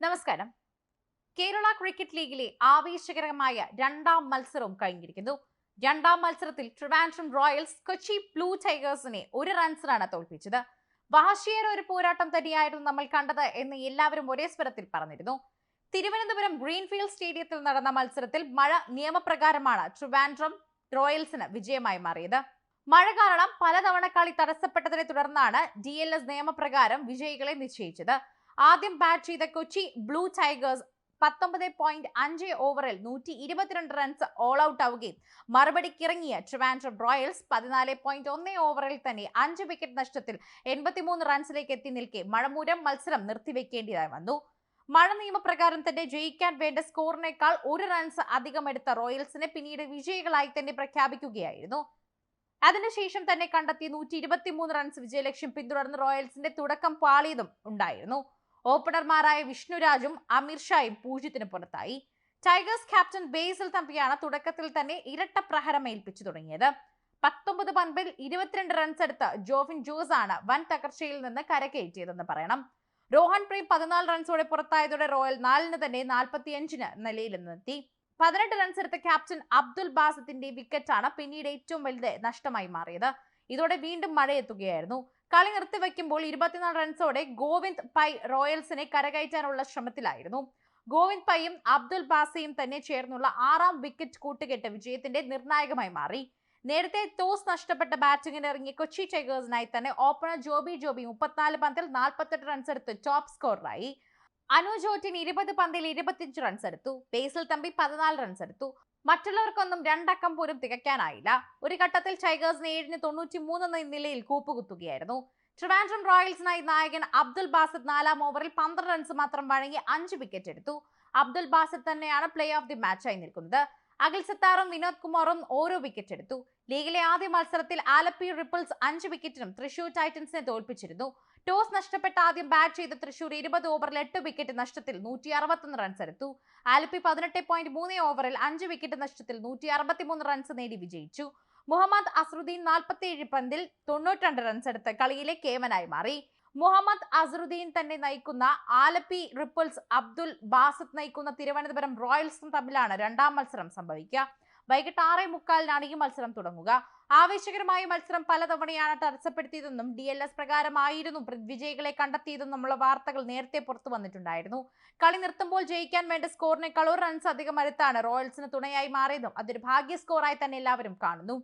നമസ്കാരം. കേരള ക്രിക്കറ്റ് ലീഗിലെ ആവേശകരമായ രണ്ടാം മത്സരവും കഴിഞ്ഞിരിക്കുന്നു. രണ്ടാം മത്സരത്തിൽ ട്രിവാൻഡ്രം റോയൽസ് കൊച്ചി ബ്ലൂ ടൈഗേഴ്സിനെ ഒരു റൺസിനാണ് തോൽപ്പിച്ചത്. വാശിയേറെ ഒരു പോരാട്ടം തന്നെയായിരുന്നു നമ്മൾ കണ്ടത് എന്ന് എല്ലാവരും ഒരേ സ്വരത്തിൽ പറഞ്ഞിരുന്നു. തിരുവനന്തപുരം ഗ്രീൻഫീൽഡ് സ്റ്റേഡിയത്തിൽ നടന്ന മത്സരത്തിൽ മഴ നിയമപ്രകാരമാണ് ട്രിവാൻഡ്രം റോയൽസിന് വിജയമായി മാറിയത്. മഴ കാരണം പലതവണ കളി തടസ്സപ്പെട്ടതിനെ തുടർന്നാണ് ഡി നിയമപ്രകാരം വിജയികളെ നിശ്ചയിച്ചത്. ആദ്യം ബാറ്റ് ചെയ്ത കൊച്ചി ബ്ലൂ ടൈഗേഴ്സ് പത്തൊമ്പത് പോയിന്റ് അഞ്ച് ഓവറിൽ നൂറ്റി ഇരുപത്തിരണ്ട് റൺസ് ഓൾ ഔട്ട് ആവുകയും മറുപടിക്കിറങ്ങിയ ട്രിവാൻഡ്രം റോയൽസ് പതിനാല് പോയിന്റ് ഒന്ന് ഓവറിൽ തന്നെ അഞ്ച് വിക്കറ്റ് നഷ്ടത്തിൽ എൺപത്തിമൂന്ന് റൺസിലേക്ക് എത്തി നിൽക്കെ മഴമൂലം മത്സരം നിർത്തിവെക്കേണ്ടതായി വന്നു. മഴ നിയമപ്രകാരം തന്നെ ജയിക്കാൻ വേണ്ട സ്കോറിനേക്കാൾ ഒരു റൺസ് അധികം എടുത്ത റോയൽസിനെ പിന്നീട് വിജയികളായി തന്നെ പ്രഖ്യാപിക്കുകയായിരുന്നു. അതിനുശേഷം തന്നെ കണ്ടെത്തിയ നൂറ്റി റൺസ് വിജയലക്ഷ്യം പിന്തുടർന്ന് റോയൽസിന്റെ തുടക്കം പാളിയതും ഉണ്ടായിരുന്നു. ഓപ്പണർമാരായ വിഷ്ണുരാജും അമീർ ഷായും പൂജ്യത്തിന് പുറത്തായി. ടൈഗേഴ്സ് ക്യാപ്റ്റൻ ബേസിൽ തമ്പിയാണ് തുടക്കത്തിൽ തന്നെ ഇരട്ട പ്രഹരം ഏൽപ്പിച്ചു തുടങ്ങിയത്. പത്തൊമ്പത് പന്തിൽ ഇരുപത്തിരണ്ട് റൺസ് എടുത്ത ജോഫിൻ ജോസ് ആണ് വൻ തകർച്ചയിൽ നിന്ന് കരകയറ്റിയതെന്ന് പറയണം. രോഹൻ പ്രീം പതിനാല് റൺസോടെ പുറത്തായതോടെ റോയൽ നാലിന് തന്നെ നാൽപ്പത്തിയഞ്ചിന് നിലയിൽ നിന്നെത്തി. പതിനെട്ട് റൺസ് എടുത്ത ക്യാപ്റ്റൻ അബ്ദുൽ ബാസത്തിന്റെ വിക്കറ്റാണ് പിന്നീട് ഏറ്റവും വലുത് നഷ്ടമായി മാറിയത്. ഇതോടെ വീണ്ടും മഴയെത്തുകയായിരുന്നു. കളി നിർത്തിവെക്കുമ്പോൾ ഇരുപത്തിനാല് റൺസോടെ ഗോവിന്ദ് പൈ റോയൽസിനെ കരകയറ്റാനുള്ള ശ്രമത്തിലായിരുന്നു. ഗോവിന്ദ് പൈയും അബ്ദുൽ ബാസയും തന്നെ ചേർന്നുള്ള ആറാം വിക്കറ്റ് കൂട്ടുകെട്ട് വിജയത്തിന്റെ നിർണായകമായി മാറി. നേരത്തെ ടോസ് നഷ്ടപ്പെട്ട ബാറ്റിംഗിന് ഇറങ്ങിയ കൊച്ചി ടൈഗേഴ്സിനായി തന്നെ ഓപ്പണർ ജോബി ജോബി മുപ്പത്തിനാല് പന്തിൽ നാൽപ്പത്തെട്ട് റൺസ് എടുത്ത് ടോപ്പ് സ്കോററായി. അനു ജോറ്റിൻ ഇരുപത് പന്തിൽ ഇരുപത്തിയഞ്ച് റൺസ് എടുത്തു. ബേസിൽ തമ്പി പതിനാല് റൺസ് എടുത്തു. മറ്റുള്ളവർക്കൊന്നും രണ്ടക്കം പോലും തികയ്ക്കാനായില്ല. ഒരു ഘട്ടത്തിൽ ടൈഗേഴ്സിന് ഏഴിന് തൊണ്ണൂറ്റി മൂന്ന് എന്ന നിലയിൽ കൂപ്പുകുത്തുകയായിരുന്നു. ട്രിവാൻഡ്രം റോയൽസിനായി നായകൻ അബ്ദുൽ ബാസിദ് നാലാം ഓവറിൽ പന്ത്രണ്ട് റൺസ് മാത്രം വഴങ്ങി അഞ്ച് വിക്കറ്റ് എടുത്തു. അബ്ദുൽ ബാസിദ് തന്നെയാണ് പ്ലേ ഓഫ് ദി മാച്ചായി നിൽക്കുന്നത്. അഖിൽ സത്താറും വിനോദ് കുമാറും ഓരോ വിക്കറ്റ് എടുത്തു. ലീഗിലെ ആദ്യ മത്സരത്തിൽ ആലപ്പി റിപ്പിൾസ് അഞ്ച് വിക്കറ്റിനും തൃശൂർ ടൈറ്റൻസിനെ തോൽപ്പിച്ചിരുന്നു. ടോസ് നഷ്ടപ്പെട്ട ആദ്യം ബാറ്റ് ചെയ്ത തൃശൂർ ഇരുപത് ഓവറിൽ എട്ട് വിക്കറ്റ് നഷ്ടത്തിൽ നൂറ്റി അറുപത്തൊന്ന് റൺസ് എടുത്തു. ആലപ്പി പതിനെട്ട് പോയിന്റ് മൂന്ന് ഓവറിൽ അഞ്ച് വിക്കറ്റ് നഷ്ടത്തിൽ നൂറ്റി അറുപത്തിമൂന്ന് റൺസ് നേടി വിജയിച്ചു. മുഹമ്മദ് അസറുദ്ദീൻ നാൽപ്പത്തിയേഴ് പന്തിൽ തൊണ്ണൂറ്റിരണ്ട് റൺസ് എടുത്ത് കളിയിലെ കേവനായി മാറി. മുഹമ്മദ് അസറുദ്ദീൻ തന്നെ നയിക്കുന്ന ആലപ്പി റിപ്പിൾസ് അബ്ദുൽ ബാസത്ത് നയിക്കുന്ന തിരുവനന്തപുരം റോയൽസും തമ്മിലാണ് രണ്ടാം മത്സരം സംഭവിക്കുക. വൈകിട്ട് ആറേ മുക്കാലിനാണ് ഈ മത്സരം തുടങ്ങുക. ആവേശകരമായ മത്സരം പലതവണയാണ് തടസ്സപ്പെടുത്തിയതെന്നും ഡി എൽ എസ് പ്രകാരമായിരുന്നു വിജയികളെ കണ്ടെത്തിയതെന്നുമുള്ള വാർത്തകൾ നേരത്തെ പുറത്തു വന്നിട്ടുണ്ടായിരുന്നു. കളി നിർത്തുമ്പോൾ ജയിക്കാൻ വേണ്ട സ്കോറിനേക്കാൾ ഒരു റൺസ് അധികം അടുത്താണ്. റോയൽസിന് തുണയായി മാറിയതും അതൊരു ഭാഗ്യ സ്കോറായി തന്നെ എല്ലാവരും കാണുന്നു.